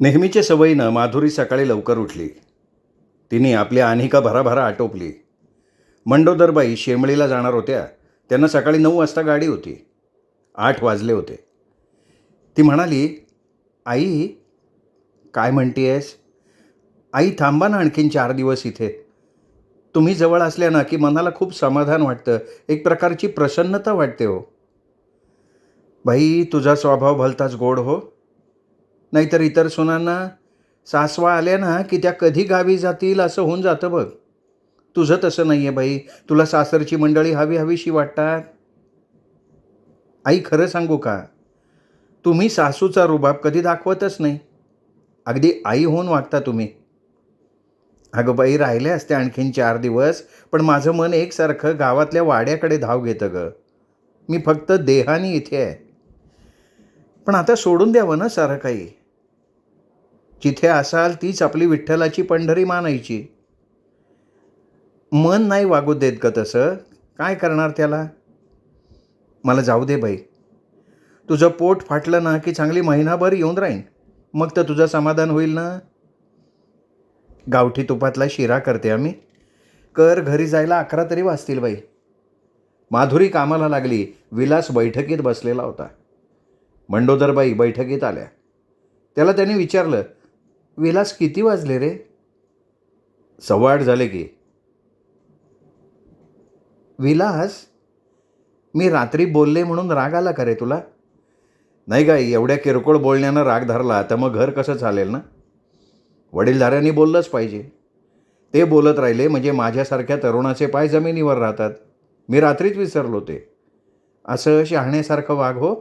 नेहमीच्या सवयीनं माधुरी सकाळी लवकर उठली. तिने आपली अनिका भराभरा आटोपली. मंडोदरबाई शेमळीला जाणार होत्या. त्यांना सकाळी नऊ वाजता गाडी होती. आठ वाजले होते. ती म्हणाली आई काय म्हणतीयस? आई थांबा ना आणखीन चार दिवस इथे. तुम्ही जवळ असल्या ना की मनाला खूप समाधान वाटतं. एक प्रकारची प्रसन्नता वाटते हो. बाई तुझा स्वभाव भलताच गोड हो. नाहीतर इतर सुनांना सासवा आल्या ना की त्या कधी गावी जातील असं होऊन जातं बघ. तुझं तसं नाही आहे बाई. तुला सासरची मंडळी हवी हवीशी वाटतात. आई खरं सांगू का? तुम्ही सासूचा रुबाब कधी दाखवतच नाही. अगदी आई होऊन वागता तुम्ही. अगं बाई राहिले असते आणखीन चार दिवस पण माझं मन एकसारखं गावातल्या वाड्याकडे धाव घेतं ग. मी फक्त देहानी इथे आहे. पण आता सोडून द्यावं ना सारं काही? जिथे असाल तीच आपली विठ्ठलाची पंढरी मानायची. मन नाही वागू देत ग तसं. काय करणार त्याला? मला जाऊ दे बाई. तुझं पोट फाटलं ना की चांगली महिनाभर येऊन राहीन. मग तर तुझं समाधान होईल ना? गावठी तुपातला शिरा करते आम्ही. कर घरी जायला अकरा तरी वाजतील बाई. माधुरी कामाला लागली. विलास बैठकीत बसलेला होता. मंडोदरबाई बैठकीत आल्या. त्याला त्यांनी विचारलं विलास किती वाजले रे? सव्वा आठ झाले की. विलास मी रात्री बोलले म्हणून राग आला का रे तुला? नाही काय एवढ्या किरकोळ बोलण्यानं राग धरला तर मग घर कसं चालेल ना? वडीलधाऱ्यांनी बोललंच पाहिजे. ते बोलत राहिले म्हणजे माझ्यासारख्या तरुणाचे पाय जमिनीवर राहतात. मी रात्रीच विसरलो ते. असं शहाण्यासारखं वाघ हो?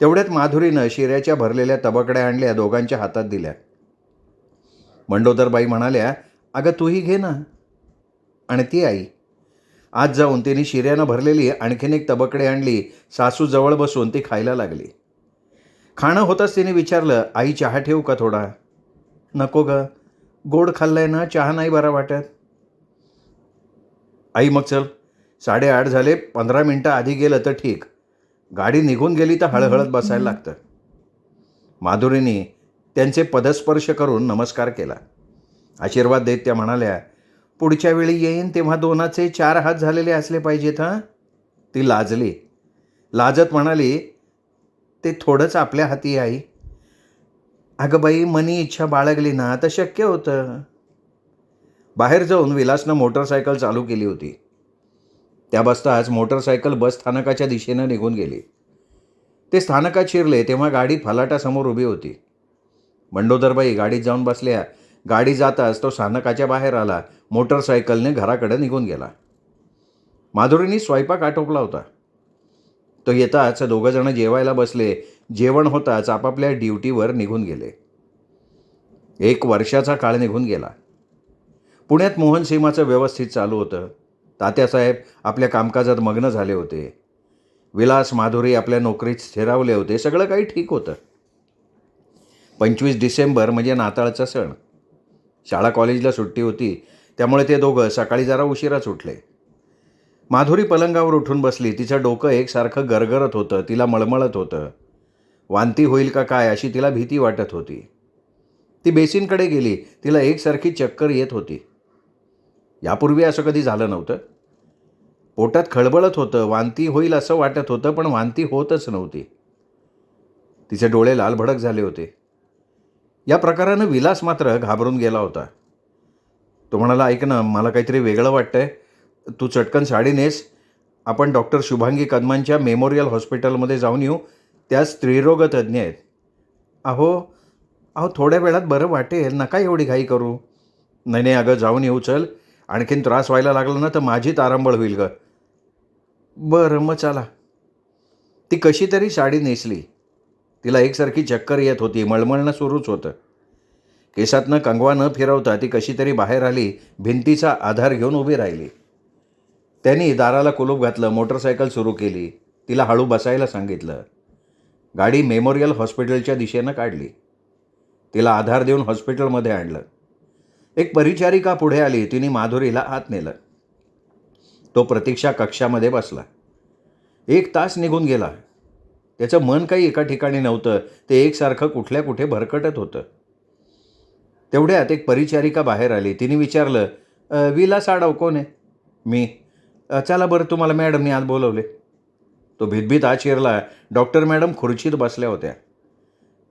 तेवढ्यात माधुरीनं शिऱ्याच्या भरलेल्या तबकड्या आणल्या दोघांच्या हातात दिल्या. मंडोदरबाई म्हणाल्या अगं तूही घे ना. आणि ती आई आज जाऊन तिने शिऱ्यानं भरलेली आणखीन एक तबकडे आणली सासू जवळ बसून ती खायला लागली. खाणं होताच तिने विचारलं आई चहा ठेवू का थोडा? नको ग. गोड खाल्लाय ना चहा नाही बरा वाटत. आई मग चल. साडेआठ झाले पंधरा मिनटं आधी गेलं तर ठीक. गाडी निघून गेली तर हळहळत बसायला लागतं. माधुरीने त्यांचे पदस्पर्श करून नमस्कार केला. आशीर्वाद देत त्या म्हणाल्या पुढच्या वेळी येईन तेव्हा दोनाचे चार हात झालेले असले पाहिजेत हां? ती लाजली. लाजत म्हणाली ते थोडंच आपल्या हाती आई अगं बाई मनी इच्छा बाळगली ना तर शक्य होतं. बाहेर जाऊन विलासनं मोटरसायकल चालू केली होती. त्या बसताच मोटरसायकल बस स्थानकाच्या दिशेनं निघून गेली. ते स्थानकात शिरले तेव्हा गाडी फलाटासमोर उभी होती. मंडोदरबाई गाडीत जाऊन बसल्या. गाडी जाताच तो स्थानकाच्या बाहेर आला. मोटरसायकलने घराकडे निघून गेला. माधुरीनी स्वयंपाक आटोपला होता. तो येताच दोघंजणं जेवायला बसले. जेवण होताच आपापल्या ड्युटीवर निघून गेले. एक वर्षाचा काळ निघून गेला. पुण्यात मोहन सीमाचं व्यवस्थित चालू होतं. तात्यासाहेब आपल्या कामकाजात मग्न झाले होते. विलास माधुरी आपल्या नोकरीत स्थिरावले होते. सगळं काही ठीक होतं. पंचवीस डिसेंबर म्हणजे नाताळचा सण. शाळा कॉलेजला सुट्टी होती त्यामुळे ते दोघं सकाळी जरा उशिराच उठले. माधुरी पलंगावर उठून बसली. तिचं डोकं एकसारखं गरगरत होतं तिला मळमळत होतं. वांती होईल का काय अशी तिला भीती वाटत होती. ती बेसिनकडे गेली. तिला एकसारखी चक्कर येत होती. यापूर्वी असं कधी झालं नव्हतं. पोटात खळबळत होतं वांती होईल असं वाटत होतं पण वांती होतच नव्हती. तिचे डोळे लालभडक झाले होते. या प्रकारानं विलास मात्र घाबरून गेला होता. तो म्हणाला ऐक ना मला काहीतरी वेगळं वाटतंय. तू चटकन साडी नेस. आपण डॉक्टर शुभांगी कदमांच्या मेमोरियल हॉस्पिटलमध्ये जाऊन येऊ. त्या स्त्रीरोग तज्ज्ञ आहेत. अहो अहो थोड्या वेळात बरं वाटेल. नका एवढी घाई करू. नाही नाही अगं जाऊन येऊ चल. आणखीन त्रास व्हायला लागला ना तर माझी तारांबळ होईल ग. बरं मग चला. ती कशी तरी साडी नेसली. तिला एकसारखी चक्कर येत होती. मळमळणं सुरूच होतं. केसातनं कंगवा न फिरवता ती कशी तरी बाहेर आली भिंतीचा आधार घेऊन उभी राहिली. त्यांनी दाराला कुलूप घातलं मोटरसायकल सुरू केली. तिला हळू बसायला सांगितलं. गाडी मेमोरियल हॉस्पिटलच्या दिशेनं काढली. तिला आधार देऊन हॉस्पिटलमध्ये आणलं. एक परिचारिका पुढे आली तिने माधुरीला आत नेलं. तो प्रतीक्षा कक्षामध्ये बसला. एक तास निघून गेला. त्याचं मन काही एका ठिकाणी नव्हतं ते एकसारखं कुठल्या कुठे भरकटत होतं. तेवढ्यात एक परिचारिका बाहेर आली. तिने विचारलं विलास आडव कोण आहे? मी. चला बरं तुम्हाला मॅडमनी आज बोलवले. तो भीतभीत आत शिरला. डॉक्टर मॅडम खुर्चीत बसल्या होत्या.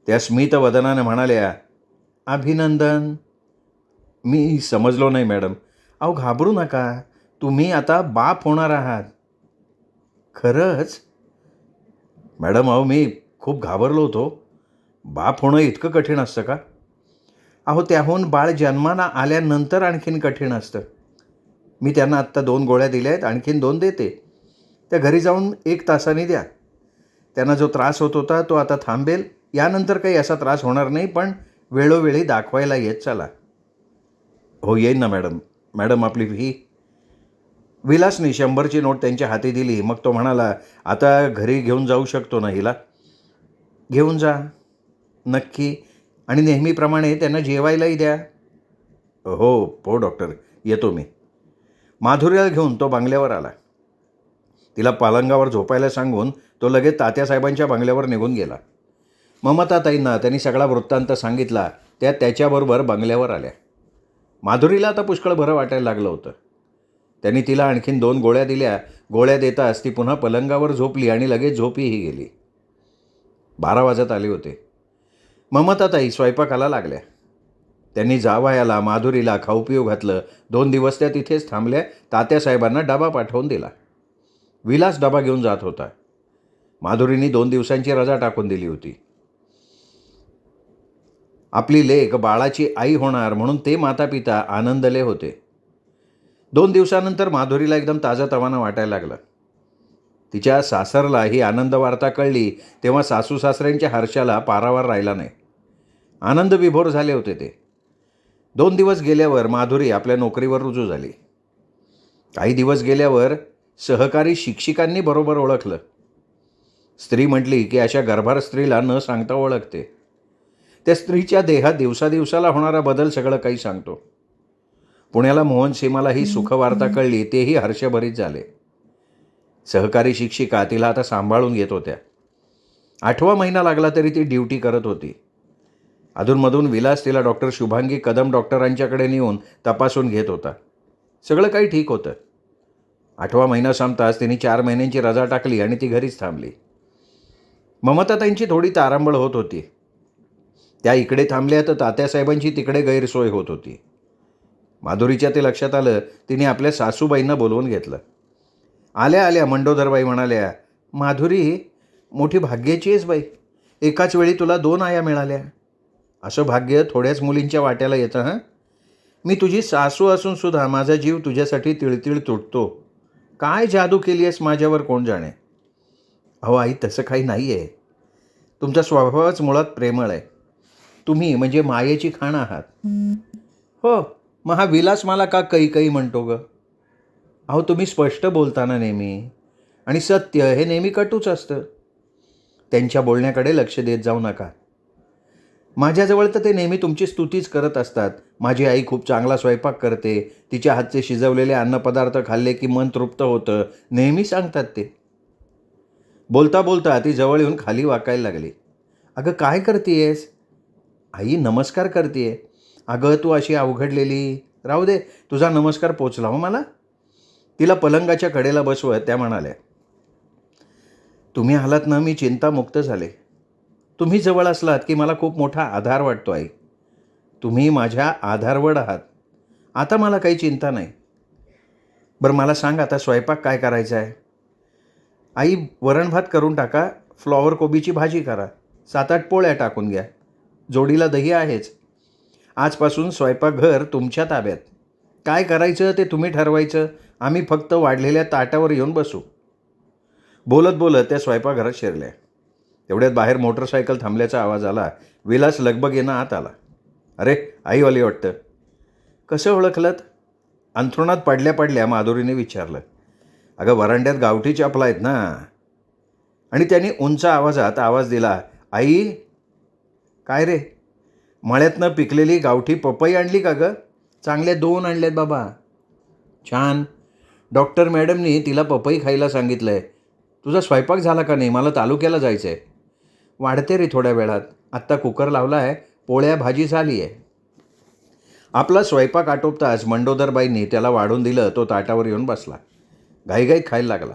त्या स्मित वदनाने म्हणाल्या अभिनंदन. मी समजलो नाही मॅडम. अहो घाबरू नका. तुम्ही आता बाप होणार आहात. खरंच? मॅडम अहो मी खूप घाबरलो होतो. बाप होणं इतकं कठीण असतं का? अहो त्याहून बाळ जन्माला आल्यानंतर आणखीन कठीण असतं. मी त्यांना आत्ता दोन गोळ्या दिल्या आहेत आणखीन दोन देते. त्या घरी जाऊन एक तासाने द्या. त्यांना जो त्रास होत होता तो आता थांबेल. यानंतर काही असा त्रास होणार नाही पण वेळोवेळी दाखवायला येत चला. हो येईन ना मॅडम. मॅडम आपली फी विलासनी शंभरची नोट त्यांच्या हाती दिली. मग तो म्हणाला आता घरी घेऊन जाऊ शकतो ना हिला? घेऊन जा. नक्की. आणि नेहमीप्रमाणे त्यांना जेवायलाही द्या. हो हो डॉक्टर. येतो मी. माधुरीला घेऊन तो बंगल्यावर आला. तिला पालंगावर झोपायला सांगून तो लगेच तात्यासाहेबांच्या बंगल्यावर निघून गेला. ममताताईंना त्यांनी सगळा वृत्तांत सांगितला त्या त्याच्याबरोबर बंगल्यावर आल्या. माधुरीला आता पुष्कळ बरं वाटायला लागलं होतं. त्यांनी तिला आणखीन दोन गोळ्या दिल्या. गोळ्या देताच ती पुन्हा पलंगावर झोपली आणि लगेच झोपीही गेली. बारा वाजत आले होते. ममताताई स्वयंपाकाला लागल्या. त्यांनी जावयाला माधुरीला खाऊ पिऊ घातलं. दोन दिवस त्या तिथेच थांबल्या. तात्यासाहेबांना डबा पाठवून दिला. विलास डबा घेऊन जात होता. माधुरीने दोन दिवसांची रजा टाकून दिली होती. आपली लेख बाळाची आई होणार म्हणून ते माता पिता आनंदले होते. दोन दिवसानंतर माधुरीला एकदम ताजं तवानं वाटायला लागलं. तिच्या सासरला ही आनंद वार्ता कळली तेव्हा सासू सासऱ्यांच्या हर्षाला पारावार राहिला नाही. आनंद विभोर झाले होते ते. दोन दिवस गेल्यावर माधुरी आपल्या नोकरीवर रुजू झाली. काही दिवस गेल्यावर सहकारी शिक्षिकांनी बरोबर ओळखलं. स्त्री म्हटली की अशा गर्भार स्त्रीला न सांगता ओळखते. त्या स्त्रीच्या देहात दिवसादिवसाला होणारा बदल सगळं काही सांगतो. पुण्याला मोहन सीमाला ही सुखवार्ता कळली तेही हर्षभरीत झाले. सहकारी शिक्षिका तिला आता सांभाळून घेत होत्या. आठवा महिना लागला तरी ती ड्युटी करत होती. अधूनमधून विलास तिला डॉक्टर शुभांगी कदम डॉक्टरांच्याकडे नेऊन तपासून घेत होता. सगळं काही ठीक होतं. आठवा महिना संपताच तिने चार महिन्यांची रजा टाकली आणि ती घरीच थांबली. ममताताईंची थोडी तारांबळ होत होती. त्या इकडे थांबल्या तर तात्यासाहेबांची तिकडे गैरसोय होत होती. माधुरीच्या ते लक्षात आलं तिने आपल्या सासूबाईंना बोलवून घेतलं. आल्या आल्या मंडोदरबाई म्हणाल्या माधुरी मोठी भाग्याची आहेस बाई. एकाच वेळी तुला दोन आया मिळाल्या. असं भाग्य थोड्याच मुलींच्या वाट्याला येतं हां? मी तुझी सासू असूनसुद्धा माझा जीव तुझ्यासाठी तिळतिळ तुटतो. काय जादू केली आहेस माझ्यावर कोण जाणे? अहो आई तसं काही नाही आहे तुमचा स्वभावच मुळात प्रेमळ आहे. तुम्ही म्हणजे मायेची खाण आहात. हो मग हा विलास मला का काही काही म्हणतो गं? अहो तुम्ही स्पष्ट बोलताना नेहमी. आणि सत्य हे नेहमी कटूच असतं. त्यांच्या बोलण्याकडे लक्ष देत जाऊ नका. माझ्याजवळ तर ते नेहमी तुमची स्तुतीच करत असतात. माझी आई खूप चांगला स्वयंपाक करते. तिच्या हातचे शिजवलेले अन्नपदार्थ खाल्ले की मन तृप्त होतं. नेहमी सांगतात ते. बोलता बोलता ती जवळ येऊन खाली वाकायला लागली. अगं काय करतेयस? आई नमस्कार करते अगं तू अशी अवघडलेली. राहू दे तुझा नमस्कार पोचला हो मला. तिला पलंगाच्या कडेला बसवत त्या म्हणाल्या तुम्ही आलात ना मी चिंतामुक्त झाले. तुम्ही जवळ असलात की मला खूप मोठा आधार वाटतो आई. तुम्ही माझ्या आधारवड आहात. आता मला काही चिंता नाही. बरं मला सांग आता स्वयंपाक काय करायचा आहे? आई वरण भात करून टाका फ्लॉवर कोबीची भाजी करा. सात आठ पोळ्या टाकून घ्या. जोडीला दही आहेच. आजपासून स्वयंपाकघर तुमच्या ताब्यात. काय करायचं ते तुम्ही ठरवायचं. आम्ही फक्त वाढलेल्या ताटावर येऊन बसू. बोलत बोलत त्या स्वयंपाकघरात शिरल्या. तेवढ्यात बाहेर मोटरसायकल थांबल्याचा आवाज आला. विलास लगबग येणं आत आला. अरे आईवाली वाटतं. कसं ओळखलत? अंथरुणात पडल्या पडल्या माधुरीने विचारलं. अगं वरांड्यात गावठी चपला आहेत ना? आणि त्यांनी उंच आवाजात आवाज दिला. आई काय रे? मळ्यातनं पिकलेली गावठी पपई आणली का गं? चांगल्या दोन आणल्यात बाबा. छान. डॉक्टर मॅडमनी तिला पपई खायला सांगितलं आहे तुझा स्वयंपाक झाला का नाही? मला तालुक्याला जायचं आहे वाढते रे थोड्या वेळात. आत्ता कुकर लावला आहे पोळ्या भाजी झाली आहे आपला स्वयंपाक आटोपताच मंडोदरबाईंनी त्याला वाढून दिलं तो ताटावर येऊन बसला. घाईघाई खायला लागला.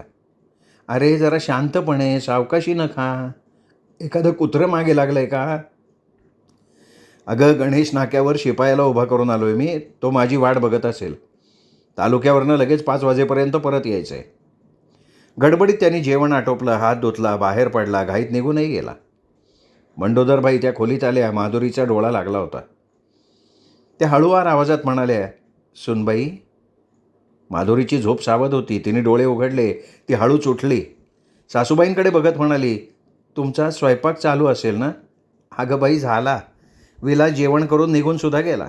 अरे जरा शांतपणे सावकाशी न खा. एखादं कुत्रं मागे लागलं आहे का? अगं गणेश नाक्यावर शिपायाला उभा करून आलो आहे मी. तो माझी वाट बघत असेल. तालुक्यावरनं लगेच पाच वाजेपर्यंत परत यायचं. आहे गडबडीत त्यांनी जेवण आटोपलं हात धुतला बाहेर पडला घाईत निघूनही गेला. मंडोदरबाई त्या खोलीत आल्या माधुरीचा डोळा लागला होता. त्या हळूवार आवाजात म्हणाल्या सुनबाई माधुरीची झोप सावध होती तिने डोळे उघडले ती हळूच उठली. सासूबाईंकडे बघत म्हणाली तुमचा स्वयंपाक चालू असेल ना? अगं बाई झाला. विला जेवण करून निघून सुद्धा गेला.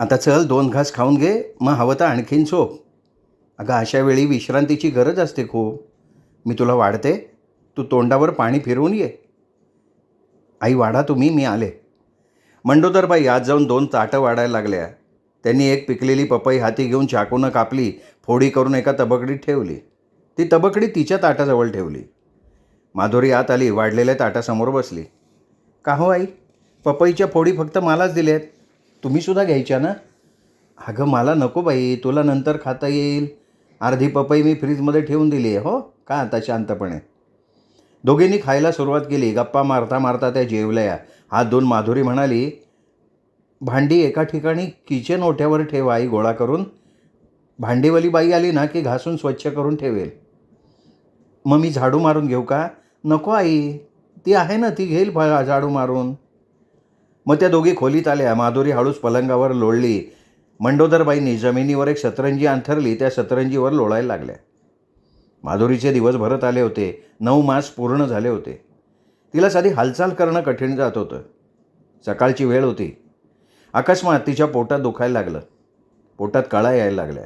आता चल दोन घास खाऊन घे. मग हवं तर आणखीन झोप. अगं अशा वेळी विश्रांतीची गरज असते खूप. मी तुला वाढते. तू तोंडावर पाणी फिरवून ये. आई वाढा तुम्ही मी आले. मंडोदरबाई आज जाऊन दोन ताटं वाढायला लागल्या. त्यांनी एक पिकलेली पपई हाती घेऊन चाकूनं कापली फोडी करून एका तबकडीत ठेवली. ती तबकडी तिच्या ताटाजवळ ठेवली. माधुरी आत आली वाढलेल्या ताटासमोर बसली. का हो आई? पपईच्या फोडी फक्त मलाच आहेत तुम्हीसुद्धा घ्यायच्या ना? अगं मला नको बाई तुला नंतर खाता येईल. अर्धी पपई मी फ्रीजमध्ये ठेवून दिली आहे हो? का आता शांतपणे? दोघींनी खायला सुरुवात केली गप्पा मारता मारता त्या जेवल्या. हात दोन माधुरी म्हणाली भांडी एका ठिकाणी किचन ओठ्यावर ठेवा आई गोळा करून. भांडीवाली बाई आली ना की घासून स्वच्छ करून ठेवेल. मग मी झाडू मारून घेऊ का? नको आई ती आहे ना ती घेईल झाडू मारून. मग त्या दोघी खोलीत आल्या. माधुरी हळूच पलंगावर लोळली. मंडोदरबाईंनी जमिनीवर एक सतरंजी अंथरली. त्या सतरंजीवर लोळायला लागल्या. माधुरीचे दिवस भरत आले होते. नऊ मास पूर्ण झाले होते. तिला साधी हालचाल करणं कठीण जात होतं. सकाळची वेळ होती. अकस्मात तिच्या पोटात दुखायला लागलं. पोटात कळा यायला लागल्या.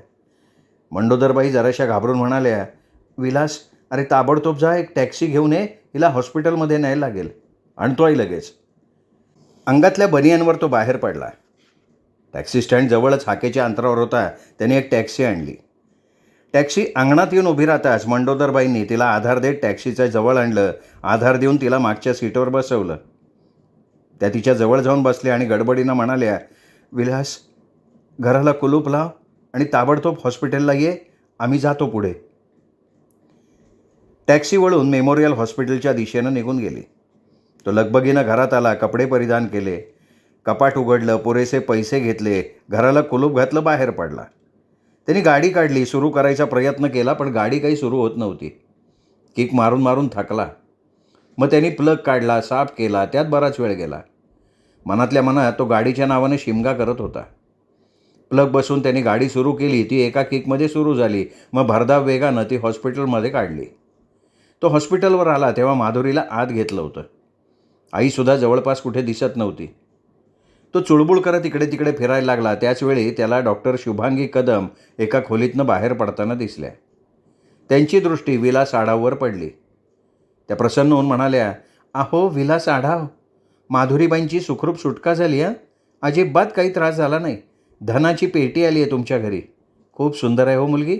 मंडोदरबाई जराशा घाबरून म्हणाल्या विलास अरे ताबडतोब जा. एक टॅक्सी घेऊन ये. हिला हॉस्पिटलमध्ये न्यायला लागेल. आणतो आई लगेच. अंगातल्या बनियांवर तो बाहेर पडला. टॅक्सी स्टँड जवळच हाकेच्या अंतरावर होता. त्याने एक टॅक्सी आणली. टॅक्सी अंगणात येऊन उभी राहताच मंडोदरबाईंनी तिला आधार देत टॅक्सीच्या जवळ आणलं. आधार देऊन तिला मागच्या सीटवर बसवलं. त्या तिच्या जवळ जाऊन बसल्या आणि गडबडीनं म्हणाल्या विलास घराला कुलूप लाव आणि ताबडतोब हॉस्पिटलला ये. आम्ही जातो पुढे. टॅक्सी वळून मेमोरियल हॉस्पिटलच्या दिशेनं निघून गेली. तो लगबगीनं घरात आला कपडे परिधान केले कपाट उघडलं पुरेसे पैसे घेतले घराला कुलूप घातलं बाहेर पडला. त्यांनी गाडी काढली सुरू करायचा प्रयत्न केला पण गाडी काही सुरू होत नव्हती. किक मारून मारून थकला. मग त्यांनी प्लग काढला साफ केला त्यात बराच वेळ गेला. मनातल्या मनात तो गाडीच्या नावाने शिमगा करत होता. प्लग बसून त्यांनी गाडी सुरू केली ती एका किकमध्ये सुरू झाली मग भरधाव वेगानं ती हॉस्पिटलमध्ये काढली. तो हॉस्पिटलवर आला तेव्हा माधुरीला आत घेतलं होतं. आईसुद्धा जवळपास कुठे दिसत नव्हती. तो चुळबुळ करत इकडे तिकडे फिरायला लागला. त्याचवेळी त्याला डॉक्टर शुभांगी कदम एका खोलीतनं बाहेर पडताना दिसल्या. त्यांची दृष्टी विलास आढाववर पडली. त्या प्रसन्न होऊन म्हणाल्या अहो विलास आढाव माधुरीबाईंची सुखरूप सुटका झाली आहे अजिबात काही त्रास झाला नाही. धनाची पेटी आली आहे तुमच्या घरी. खूप सुंदर आहे हो मुलगी.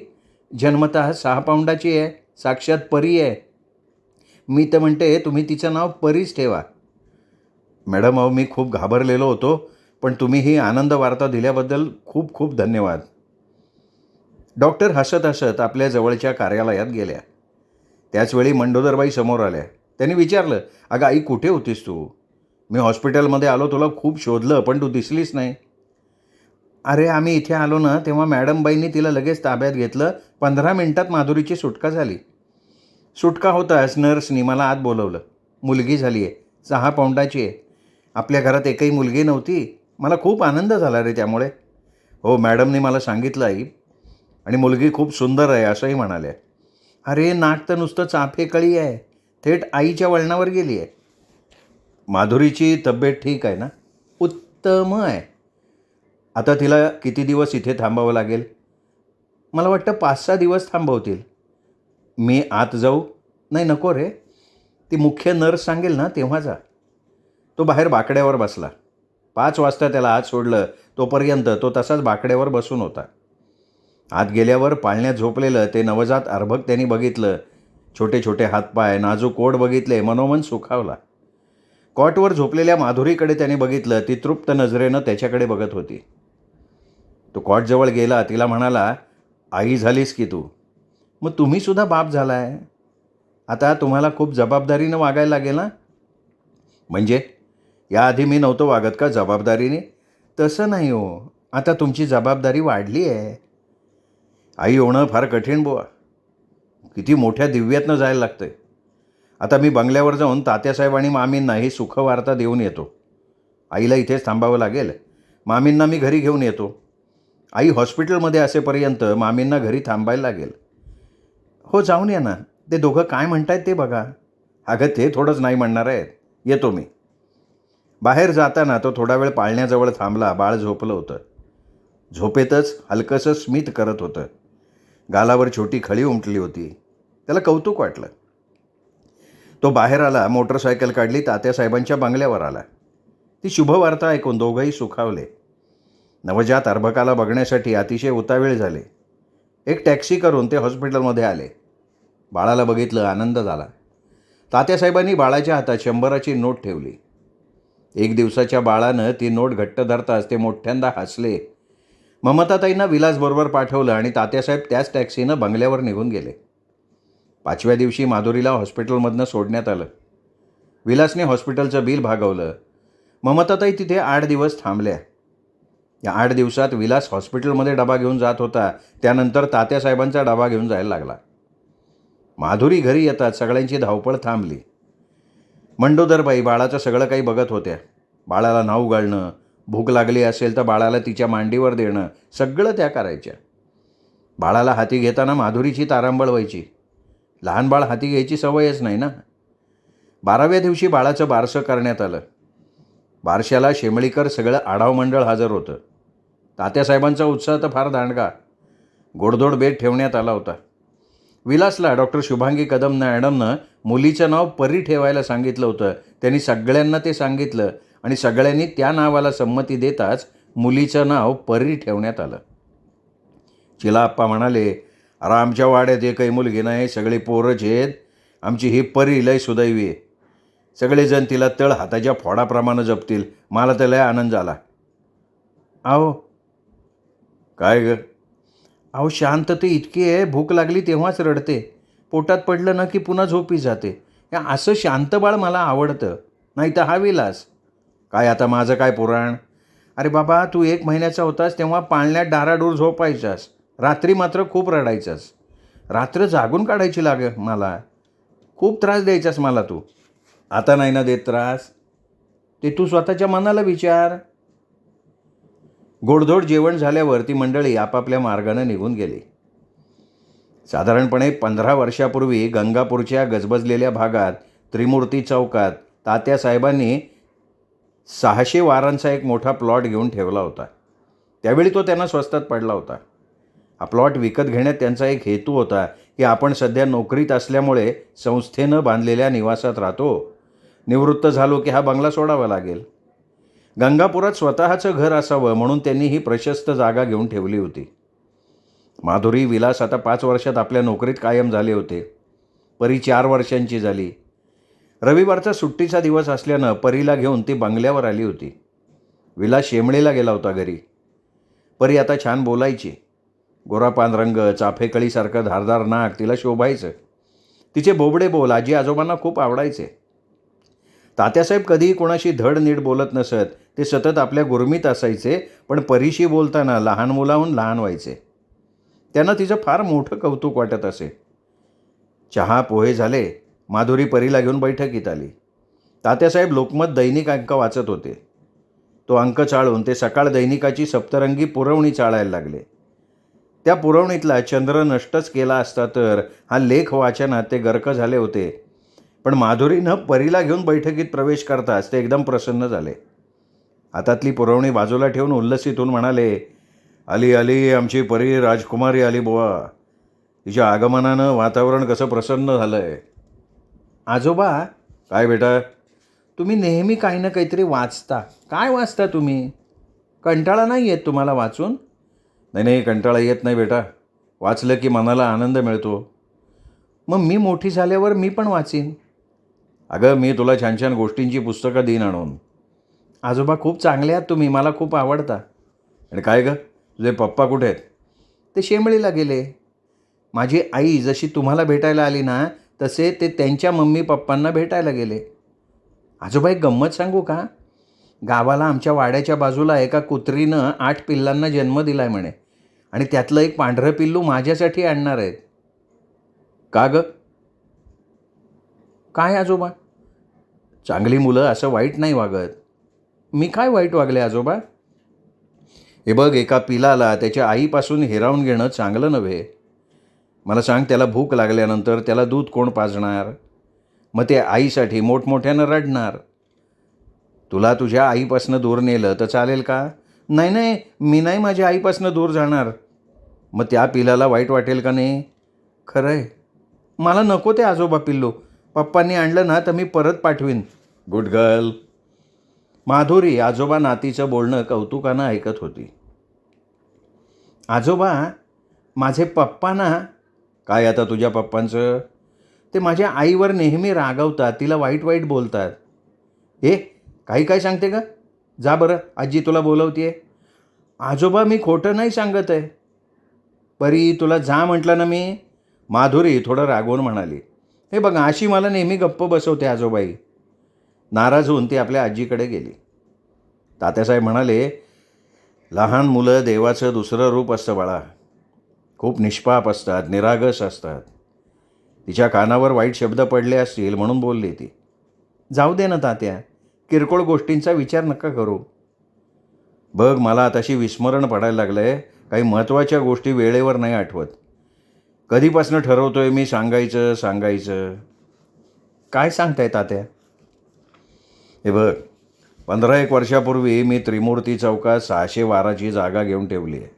जन्मतः सहा पाऊंडाची आहे साक्षात परी आहे. मी तर म्हणते तुम्ही तिचं नाव परीच ठेवा. मॅडम अहो मी खूप घाबरलेलो होतो पण तुम्ही ही आनंद वार्ता दिल्याबद्दल खूप खूप धन्यवाद. डॉक्टर हसत हसत आपल्या जवळच्या कार्यालयात गेल्या. त्याचवेळी मंडोदरबाई समोर आल्या. त्यांनी विचारलं अगं आई कुठे होतीस तू? मी हॉस्पिटलमध्ये आलो तुला खूप शोधलं पण तू दिसलीच नाही. अरे आम्ही इथे आलो ना तेव्हा मॅडमबाईंनी तिला लगेच ताब्यात घेतलं पंधरा मिनिटात माधुरीची सुटका झाली. सुटका होताच नर्सनी मला आत बोलवलं. मुलगी झाली आहे सहा पौंडाची आहे. आपल्या घरात एकही मुलगी नव्हती. मला खूप आनंद झाला रे त्यामुळे. हो मॅडमने मला सांगितलं आई. आणि मुलगी खूप सुंदर आहे असंही म्हणाल्या अरे नाक तर नुसतं चाफेकळी आहे. थेट आईच्या वळणावर गेली आहे. माधुरीची तब्येत ठीक आहे ना? उत्तम आहे. आता तिला किती दिवस इथे थांबावं लागेल? मला वाटतं पाच सहा दिवस थांबवतील. मी आत जाऊ. नाही नको रे. ती मुख्य नर्स सांगेल ना तेव्हा जा. तो बाहेर बाकड्यावर बसला. पाच वाजता त्याला आत सोडलं. तोपर्यंत तो तसाच बाकड्यावर बसून होता. आत गेल्यावर पाळण्यात झोपलेलं ते नवजात अर्भक त्यांनी बघितलं. छोटे छोटे हातपाय नाजूक कोड बघितले मनोमन सुखावला. कॉटवर झोपलेल्या माधुरीकडे त्याने बघितलं ती तृप्त नजरेनं त्याच्याकडे बघत होती. तो कॉटजवळ गेला तिला म्हणाला आई झालीस की तू? मग तुम्हीसुद्धा बाप झाला आहे आता तुम्हाला खूप जबाबदारीनं वागायला लागेल ना? म्हणजे? याआधी मी नव्हतो वागत का जबाबदारीने? तसं नाही हो. आता तुमची जबाबदारी वाढली आहे. आई होणं फार कठीण बुवा. किती मोठ्या दिव्यातनं जायला लागतंय. आता मी बंगल्यावर जाऊन तात्यासाहेब आणि मामींना ही सुखवार्ता देऊन येतो. आईला इथेच थांबावं लागेल. मामींना मी घरी घेऊन येतो. आई हॉस्पिटलमध्ये असेपर्यंत मामींना घरी थांबायला लागेल. हो जाऊन या ना. ते दोघं काय म्हणतायत ते बघा. अगं ते थोडंच नाही म्हणणार आहेत. येतो मी. बाहेर जाताना तो थोडा वेळ पाळण्याजवळ थांबला बाळ झोपलं होतं. झोपेतच हलकंसं स्मित करत होतं. गालावर छोटी खळी उमटली होती. त्याला कौतुक वाटलं. तो बाहेर आला मोटरसायकल काढली तात्यासाहेबांच्या बंगल्यावर आला. ती शुभवार्ता ऐकून दोघंही सुखावले. नवजात अर्भकाला बघण्यासाठी अतिशय उतावीळ झाले. एक टॅक्सी करून ते हॉस्पिटलमध्ये आले. बाळाला बघितलं आनंद झाला. तात्यासाहेबांनी बाळाच्या हातात शंभराची नोट ठेवली. एक दिवसाच्या बाळानं ती नोट घट्ट धरताच ते मोठ्यांदा हसले. ममताताईंना विलासबरोबर पाठवलं आणि तात्यासाहेब त्याच टॅक्सीनं बंगल्यावर निघून गेले. पाचव्या दिवशी माधुरीला हॉस्पिटलमधनं सोडण्यात आलं. विलासने हॉस्पिटलचं बिल भागवलं. ममताताई तिथे आठ दिवस थांबल्या. या आठ दिवसात विलास हॉस्पिटलमध्ये डबा घेऊन जात होता. त्यानंतर तात्यासाहेबांचा डबा घेऊन जायला लागला. माधुरी घरी येतात सगळ्यांची धावपळ थांबली. मंडोदरबाई बाळाचं सगळं काही बघत होत्या. बाळाला नाव घालणं भूक लागली असेल तर बाळाला तिच्या मांडीवर देणं सगळं त्या करायच्या. बाळाला हाती घेताना माधुरीची तारांबळ व्हायची. लहान बाळ हाती घ्यायची सवयच नाही ना? बाराव्या दिवशी बाळाचं बारसं करण्यात आलं. बारशाला शेमळीकर सगळं आढाव मंडळ हजर होतं. तात्यासाहेबांचा उत्साह तर फार दांडगा. गोडधोड बेट ठेवण्यात आला होता. विलासला डॉक्टर शुभांगी कदम मॅडमनं मुलीचं नाव परी ठेवायला सांगितलं होतं. त्यांनी सगळ्यांना ते सांगितलं आणि सगळ्यांनी त्या नावाला संमती देताच मुलीचं नाव परी ठेवण्यात आलं. चिला आप्पा म्हणाले अरे आमच्या वाड्यात एकही मुलगी नाही सगळे पोरच आहेत आमची ही परी लय सुदैवी आहे. सगळेजण तिला तळ हाताच्या फोडाप्रमाणे जपतील. मला तर लय आनंद झाला. आहो. काय ग? अहो शांतते इतकी आहे भूक लागली तेव्हाच रडते. पोटात पडलं ना की पुन्हा झोपी जाते. असं शांत बाळ मला आवडतं. नाही तर हा विलास. काय आता माझं काय पुराण? अरे बाबा तू एक महिन्याचा होतास तेव्हा पाळण्यात डाराडूर झोपायचास. रात्री मात्र खूप रडायचास. रात्र जागून काढायची लाग मला. खूप त्रास द्यायचास मला तू. आता नाही ना देत त्रास. ते तू स्वतःच्या मनाला विचार. गोडधोड जेवण झाल्यावर ती मंडळी आपापल्या मार्गानं निघून गेली. साधारणपणे पंधरा वर्षापूर्वी गंगापूरच्या गजबजलेल्या भागात त्रिमूर्ती चौकात तात्यासाहेबांनी सहाशे वारांचा एक मोठा प्लॉट घेऊन ठेवला होता. त्यावेळी तो त्यांना स्वस्तात पडला होता. हा प्लॉट विकत घेण्यात त्यांचा एक हेतू होता की आपण सध्या नोकरीत असल्यामुळे संस्थेनं बांधलेल्या निवासात राहतो. निवृत्त झालो की हा बंगला सोडावा लागेल. गंगापुरात स्वतःचं घर असावं म्हणून त्यांनी ही प्रशस्त जागा घेऊन ठेवली होती. माधुरी विलास आता पाच वर्षात आपल्या नोकरीत कायम झाले होते. परी चार वर्षांची झाली. रविवारचा सुट्टीचा दिवस असल्यानं परीला घेऊन ती बंगल्यावर आली होती. विलास शेमळेला गेला होता घरी. परी आता छान बोलायची. गोरापान रंग चाफेकळीसारखं धारदार नाक तिला शोभायचं. तिचे बोबडे बोल आजी आजोबांना खूप आवडायचे. तात्यासाहेब कधीही कोणाशी धड नीट बोलत नसत ते सतत आपल्या गुरमीत असायचे पण परीशी बोलताना लहान मुलाहून लहान व्हायचे. त्यांना तिचं फार मोठं कौतुक वाटत असे. चहा पोहे झाले माधुरी परीला घेऊन बैठकीत आली. तात्यासाहेब लोकमत दैनिक अंक वाचत होते. तो अंक चाळून ते सकाळ दैनिकाची सप्तरंगी पुरवणी चाळायला लागले. त्या पुरवणीतला चंद्र नष्टच केला असता तर हा लेख वाचनात ते गर्क झाले होते. पण माधुरीनं परीला घेऊन बैठकीत प्रवेश करताच ते एकदम प्रसन्न झाले. हातातली पुरवणी बाजूला ठेवून उल्लसितून म्हणाले आली आली आमची परी राजकुमारी आली बुवा. तिच्या आगमनानं वातावरण कसं प्रसन्न झालं आहे आजोबा काय बेटा? तुम्ही नेहमी काही ना काहीतरी वाचता. काय वाचता तुम्ही? कंटाळा नाही येत तुम्हाला वाचून? नाही नाही कंटाळा येत नाही बेटा. वाचलं की मनाला आनंद मिळतो. मग मी मोठी झाल्यावर मी पण वाचीन. अगं मी तुला छान छान गोष्टींची पुस्तकं देईन आणून. आजोबा खूप चांगले आहात तुम्ही मला खूप आवडता. आणि काय गं? तुझे पप्पा कुठे आहेत? ते शेंबळीला गेले. माझी आई जशी तुम्हाला भेटायला आली ना तसे ते त्यांच्या मम्मी पप्पांना भेटायला गेले. आजोबा एक गंमत सांगू का? गावाला आमच्या वाड्याच्या बाजूला एका कुत्रीनं आठ पिल्लांना जन्म दिला आहे म्हणे. आणि त्यातलं एक पांढरं पिल्लू माझ्यासाठी आणणार आहेत. का ग? काय आजोबा? चांगली मुलं असं वाईट नाही वागत. मी काय वाईट वागले आजोबा? हे बघ एका पिलाला त्याच्या आईपासून हिरावून घेणं चांगलं नव्हे. मला सांग त्याला भूक लागल्यानंतर त्याला दूध कोण पाजणार? मग ते आईसाठी मोठमोठ्यानं रडणार. तुला तुझ्या आईपासनं दूर नेलं तर चालेल का? नाही नाही मी नाही माझ्या आईपासनं दूर जाणार. मग त्या पिलाला वाईट वाटेल का नाही खरं आहे मला नको ते आजोबा पिल्लू. पप्पांनी आणलं ना तर मी परत पाठवीन. Good girl. माधुरी आजोबा नातीचं बोलणं कौतुकानं ऐकत होती. आजोबा माझे पप्पा ना काय आता तुझ्या पप्पांचं? ते माझ्या आईवर नेहमी रागवतात तिला वाईट वाईट बोलतात. ए काही काय सांगते का जा बरं आजी तुला बोलवते आजोबा मी खोटं नाही सांगत आहे. परी तुला जा म्हटलं ना मी. माधुरी थोडं रागवून म्हणाली. हे बघा अशी मला नेहमी गप्प बसवते आजोबाई. नाराज होऊन ती आपल्या आजीकडे गेली. तात्यासाहेब म्हणाले लहान मुलं देवाचं दुसरं रूप असतं बाळा. खूप निष्पाप असतात निरागस असतात. तिच्या कानावर वाईट शब्द पडले असतील म्हणून बोलली ती. जाऊ दे ना तात्या किरकोळ गोष्टींचा विचार नका करू. बघ मला तशी विस्मरण पडायला लागलं आहे काही महत्त्वाच्या गोष्टी वेळेवर नाही आठवत. कधीपासून आहे मी सांगायचं सांगायचं. काय सांगताय तात्या? हे बघ पंधरा एक वर्षापूर्वी मी त्रिमूर्ती चौकात सहाशे वाराची जागा घेऊन ठेवली आहे.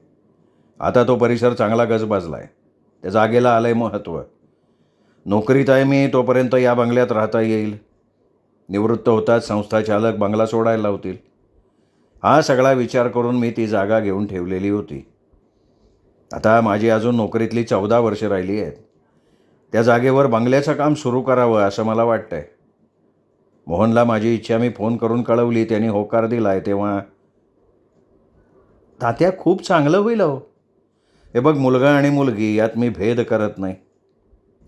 आता तो परिसर चांगला गजबाजला आहे त्या जागेला आलं आहे महत्त्व. नोकरीत आहे मी तोपर्यंत या बंगल्यात राहता येईल. निवृत्त होताच संस्था चालक बंगला सोडायला लावतील. हा सगळा विचार करून मी ती जागा घेऊन ठेवलेली होती. आता माझी अजून नोकरीतली चौदा वर्ष राहिली आहेत. त्या जागेवर बंगल्याचं काम सुरू करावं असं मला वाटतंय. मोहनला माझी इच्छा मी फोन करून कळवली त्यांनी होकार दिला आहे तेव्हा. तात्या खूप चांगलं होईल अहो. हे बघ मुलगा आणि मुलगी यात मी भेद करत नाही.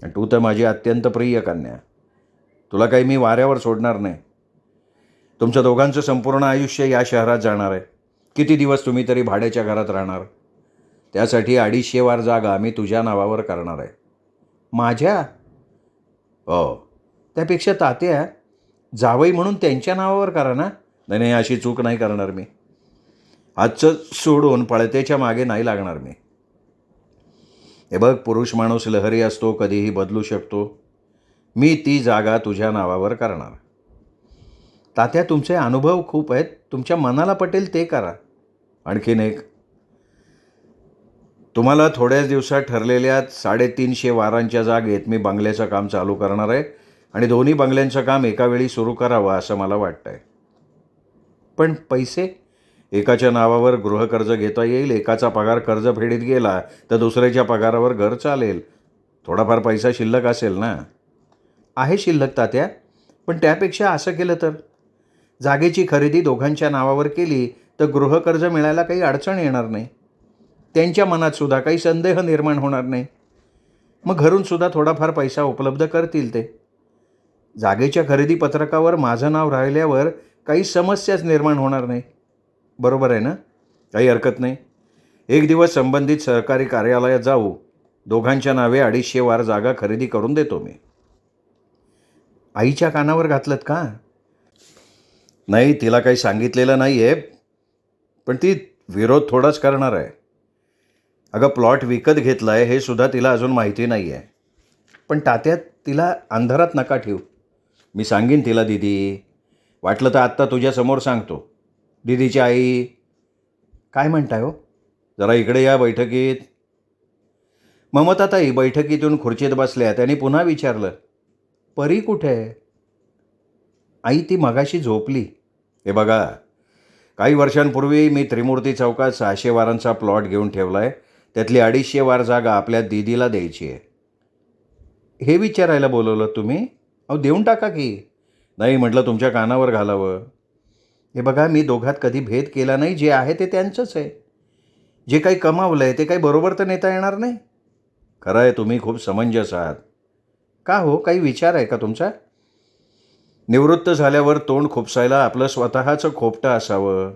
तू तर माझी अत्यंत प्रिय कन्या. तुला काही मी वाऱ्यावर सोडणार नाही. तुमच्या दोघांचं संपूर्ण आयुष्य या शहरात जाणार आहे. किती दिवस तुम्ही तरी भाड्याच्या घरात राहणार? त्यासाठी अडीचशे वार जागा मी तुझ्या नावावर करणार आहे. माझ्या? हो. त्यापेक्षा तात्या जावई म्हणून त्यांच्या नावावर करा ना. नाही नाही अशी चूक नाही करणार मी. आजचं सोडून पळतेच्या मागे नाही लागणार मी. हे बघ पुरुष माणूस लहरी असतो कधीही बदलू शकतो. मी ती जागा तुझ्या नावावर करणार. तात्या तुमचे अनुभव खूप आहेत. तुमच्या मनाला पटेल ते करा. आणखीन एक तुम्हाला थोड्याच दिवसात ठरलेल्या साडेतीनशे वारांच्या जागेत मी बंगल्याचं काम चालू करणार आहे. आणि दोन्ही बंगल्यांचं काम एकावेळी सुरू करावं असं मला वाटतं आहे पण पैसे? एकाच्या नावावर गृहकर्ज घेता येईल एकाचा पगार कर्ज फेडीत गेला तर दुसऱ्याच्या पगारावर घर चालेल. थोडाफार पैसा शिल्लक असेल ना? आहे शिल्लक तात्या पण त्यापेक्षा असं केलं तर? जागेची खरेदी दोघांच्या नावावर केली तर गृहकर्ज मिळायला काही अडचण येणार नाही. त्यांच्या मनात सुद्धा काही संदेह निर्माण होणार नाही. मग घरूनसुद्धा थोडाफार पैसा उपलब्ध करतील ते. जागेच्या खरेदी पत्रकावर माझं नाव राहिल्यावर काही समस्याच निर्माण होणार नाही. बरोबर आहे ना? काही हरकत नाही. एक दिवस संबंधित सहकारी कार्यालयात जाऊ. दोघांच्या नावे अडीचशे वार जागा खरेदी करून देतो मी. आईच्या कानावर घातलंत का? नाही तिला काही सांगितलेलं नाही आहे पण ती विरोध थोडाच करणार आहे. अगं प्लॉट विकत घेतला आहे हे सुद्धा तिला अजून माहिती नाही आहे पण तात्यात तिला अंधारात नका ठेवू. मी सांगीन तिला दिदी वाटलं तर आत्ता तुझ्यासमोर सांगतो. दिदीची आई काय म्हणताय हो? जरा इकडे या बैठकीत. ममताताई बैठकीतून खुर्चीत बसल्या. त्यांनी पुन्हा विचारलं परी कुठे आहे? आई ती मगाशी झोपली. हे बघा काही वर्षांपूर्वी मी त्रिमूर्ती चौकात सहाशे वारांचा प्लॉट घेऊन ठेवला आहे त्यातली अडीचशे वार जागा आपल्या दिदीला द्यायची आहे. हे विचारायला बोलवलं तुम्ही? अहो देऊन टाका की. नाही म्हटलं तुमच्या कानावर घालावं. हे बघा मी दोघात कधी भेद केला नाही जे आहे ते त्यांचंच आहे. जे काही कमावलं आहे ते काही बरोबर तर नेता येणार नाही. खरं आहे तुम्ही खूप समंजस आहात. का हो? काही विचार आहे का तुमचा? निवृत्त झाल्यावर तोंड खुपसायला आपलं स्वतःचं खोपटं असावं.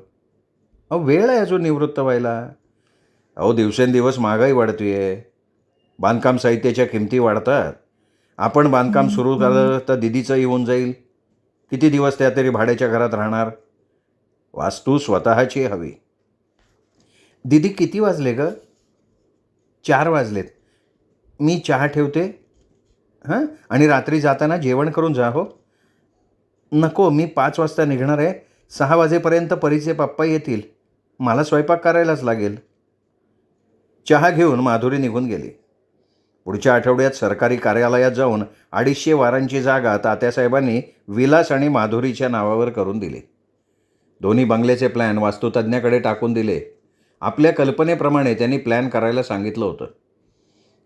अहो वेळ आहे अजून निवृत्त व्हायला. अहो दिवसेंदिवस महागाई वाढते आहे बांधकाम साहित्याच्या किमती वाढतात. आपण बांधकाम सुरू झालं तर दिदीचं येऊन जाईल. किती दिवस त्या तरी भाड्याच्या घरात राहणार? वास्तू स्वतःची हवी. दिदी किती वाजले ग? चार वाजलेत. मी चहा ठेवते. हां? आणि रात्री जाताना जेवण करून जा हो. नको मी पाच वाजता निघणार आहे. सहा वाजेपर्यंत परीचे पप्पा येतील. मला स्वयंपाक करायलाच लागेल. चहा घेऊन माधुरी निघून गेली. पुढच्या आठवड्यात सरकारी कार्यालयात जाऊन अडीचशे वारांची जागा तात्यासाहेबांनी विलास आणि माधुरीच्या नावावर करून दिली. दोन्ही बंगल्याचे प्लॅन वास्तुतज्ञाकडे टाकून दिले. आपल्या कल्पनेप्रमाणे त्यांनी प्लॅन करायला सांगितलं होतं.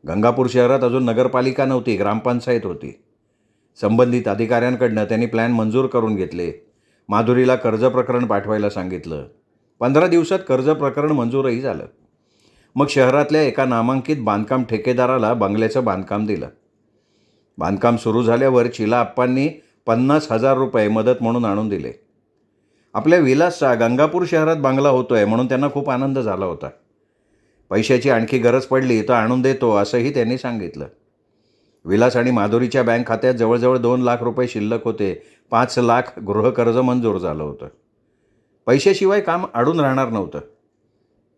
गंगापूर शहरात अजून नगरपालिका नव्हती ग्रामपंचायत होती. संबंधित अधिकाऱ्यांकडनं त्यांनी प्लॅन मंजूर करून घेतले. माधुरीला कर्ज प्रकरण पाठवायला सांगितलं. पंधरा दिवसात कर्ज प्रकरण मंजूरही झालं. मग शहरातल्या एका नामांकित बांधकाम ठेकेदाराला बंगल्याचं बांधकाम दिलं. बांधकाम सुरू झाल्यावर चिला आप्पांनी पन्नास हजार रुपये मदत म्हणून आणून दिले. आपल्या विलासचा गंगापूर शहरात बांगला आहे म्हणून त्यांना खूप आनंद झाला होता. पैशाची आणखी गरज पडली तर आणून देतो असंही त्यांनी सांगितलं. विलास आणि माधुरीच्या बँक खात्यात जवळजवळ दोन लाख रुपये शिल्लक होते. पाच लाख गृहकर्ज मंजूर झालं होतं. पैशाशिवाय काम अडून राहणार नव्हतं.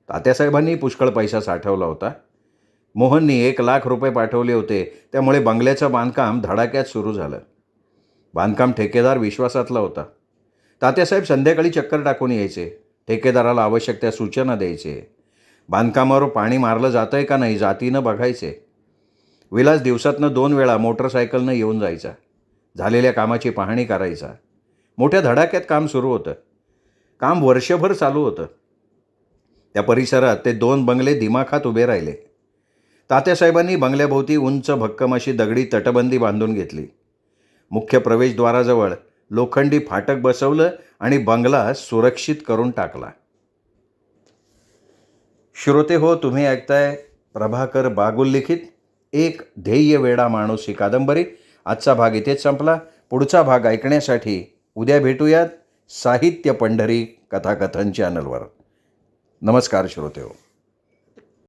तात्यासाहेबांनी पुष्कळ पैसा साठवला होता. मोहननी एक लाख रुपये पाठवले होते. त्यामुळे बंगल्याचं बांधकाम धडाक्यात सुरू झालं. बांधकाम ठेकेदार विश्वासातला होता. तात्यासाहेब संध्याकाळी चक्कर टाकून यायचे. ठेकेदाराला आवश्यक त्या सूचना द्यायचे. बांधकामावर पाणी मारलं जातं आहे का नाही जातीनं बघायचे. विलास दिवसातनं दोन वेळा मोटरसायकलनं येऊन जायचा. झालेल्या कामाची पाहणी करायचा. मोठ्या धडाक्यात काम सुरू होतं. काम वर्षभर चालू होतं. त्या परिसरात ते दोन बंगले दिमाखात उभे राहिले. तात्यासाहेबांनी बंगल्याभोवती उंच भक्कम अशी दगडी तटबंदी बांधून घेतली. मुख्य प्रवेशद्वाराजवळ लोखंडी फाटक बसवलं आणि बंगला सुरक्षित करून टाकला. श्रोते हो तुम्ही ऐकताय प्रभाकर बागुल लिखित? एक ध्येय वेडा माणूस ही कादंबरी. आजचा भाग इथेच संपला. पुढचा भाग ऐकण्यासाठी उद्या भेटूयात साहित्य पंढरी कथाकथन चॅनलवर. नमस्कार श्रोते हो